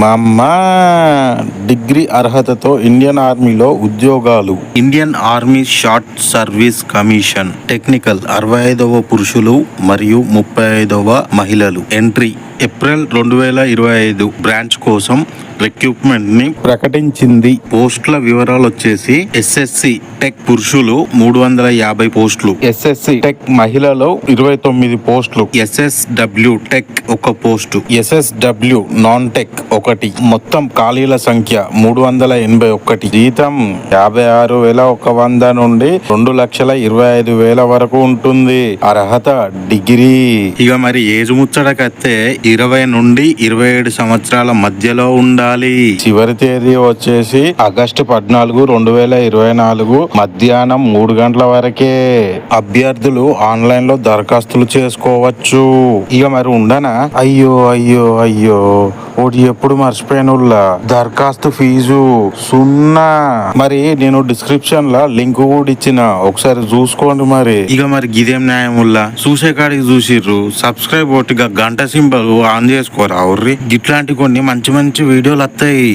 మా అమ్మ డిగ్రీ అర్హతతో ఇండియన్ ఆర్మీలో ఉద్యోగాలు. Indian army short service commission technical అరవై ఐదవ పురుషులు మరియు ముప్పై ఐదవ మహిళలు. ఎంట్రీ ఏప్రిల్ రెండు వేల ఇరవై ఐదు బ్రాంచ్ కోసం రిక్రూట్మెంట్ని ప్రకటించింది. పోస్టుల వివరాలు వచ్చేసి ఎస్ఎస్సి టెక్ పురుషులు మూడు వందల యాభై పోస్టులు. ఎస్ఎస్సి టెక్ మహిళలు ఇరవై తొమ్మిది పోస్టులు. ఎస్ఎస్డబ్ల్యూ టెక్ ఒక పోస్టు. ఎస్ఎస్డబ్ల్యూ నాన్ టెక్ ఒకటి. మొత్తం ఖాళీల సంఖ్య మూడు వందల ఎనభై ఒకటి. జీతం యాభై ఆరు వేల ఒక వంద నుండి రెండు లక్షల ఇరవై ఐదు వేల వరకు ఉంటుంది. అర్హత డిగ్రీ. ఇక మరి ఏజ్ ముచ్చటకత్తే ఇరవై నుండి ఇరవై ఏడు సంవత్సరాల మధ్యలో ఉండాలి. చివరి తేదీ వచ్చేసి ఆగస్టు పద్నాలుగు రెండు వేల ఇరవై నాలుగు మధ్యాహ్నం మూడు గంటల వరకే. అభ్యర్థులు ఆన్లైన్లో దరఖాస్తులు చేసుకోవచ్చు. ఇక మరి ఉండనా? అయ్యో అయ్యో అయ్యో. ఒకటి ఎప్పుడు మర్చిపోయాను దరఖాస్తు ఫీజు సున్నా. మరి నేను డిస్క్రిప్షన్ లా లింక్ కూడా ఇచ్చిన. ఒకసారి చూసుకోండి మరి. ఇక మరి గిదేం న్యాయం ఉల్లా చూసే కాడికి చూసిర్రు. సబ్స్క్రైబ్ ఒకటిగా గంట సింబల్ ఆన్ చేసుకోరా ఔర్రి ఇట్లాంటి కొన్ని మంచి మంచి వీడియోలు వస్తాయి